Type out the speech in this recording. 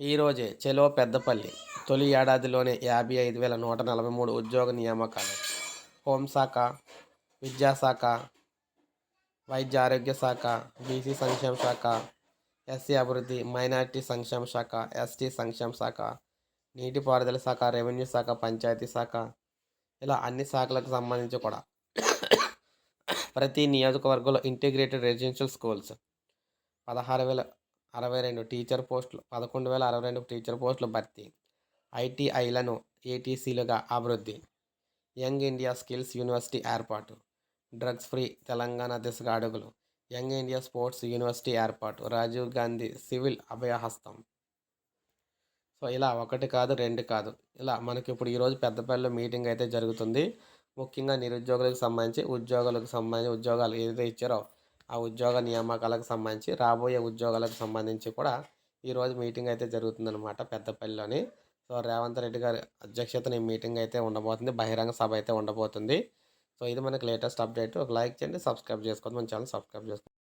ఈరోజే చెలో పెద్దపల్లి తొలి ఏడాదిలోనే యాభై ఐదు వేల నూట నలభై మూడు ఉద్యోగ నియామకాలు. హోంశాఖ విద్యాశాఖ వైద్య ఆరోగ్య శాఖ బీసీ సంక్షేమ శాఖ ఎస్సీ అభివృద్ధి మైనారిటీ సంక్షేమ శాఖ ఎస్టీ సంక్షేమ శాఖ నీటిపారుదల శాఖ రెవెన్యూ శాఖ పంచాయతీ శాఖ ఇలా అన్ని శాఖలకు సంబంధించి కూడా ప్రతి నియోజకవర్గంలో ఇంటిగ్రేటెడ్ రెసిడెన్షియల్ స్కూల్స్ పదహారు వేల అరవై రెండు టీచర్ పోస్టులు పదకొండు వేల అరవై రెండు టీచర్ పోస్టులు భర్తీ. ఐటీఐలను ఏటీసీలుగా అభివృద్ధి. యంగ్ ఇండియా స్కిల్స్ యూనివర్సిటీ ఏర్పాటు. డ్రగ్స్ ఫ్రీ తెలంగాణ దిశగా అడుగులు. యంగ్ ఇండియా స్పోర్ట్స్ యూనివర్సిటీ ఏర్పాటు. రాజీవ్ గాంధీ సివిల్ అభయహస్తం. సో ఇలా ఒకటి కాదు రెండు కాదు. ఇలా మనకి ఇప్పుడు ఈరోజు పెద్దపల్లిలో మీటింగ్ అయితే జరుగుతుంది. ముఖ్యంగా నిరుద్యోగులకు సంబంధించి ఉద్యోగులకు సంబంధించి ఉద్యోగాలు ఏదైతే ఇచ్చారో ఆ ఉద్యోగ నియామకాలకు సంబంధించి రాబోయే ఉద్యోగాలకు సంబంధించి కూడా ఈరోజు మీటింగ్ అయితే జరుగుతుందన్నమాట పెద్దపల్లిలోని. సో రేవంత్ రెడ్డి గారి అధ్యక్షతన ఈ మీటింగ్ అయితే ఉండబోతుంది. బహిరంగ సభ అయితే ఉండబోతుంది. సో ఇది మనకి లేటెస్ట్ అప్డేట్. ఒక లైక్ చేయండి సబ్స్క్రైబ్ చేసుకోండి. మన ఛానల్ సబ్స్క్రైబ్ చేసుకోండి.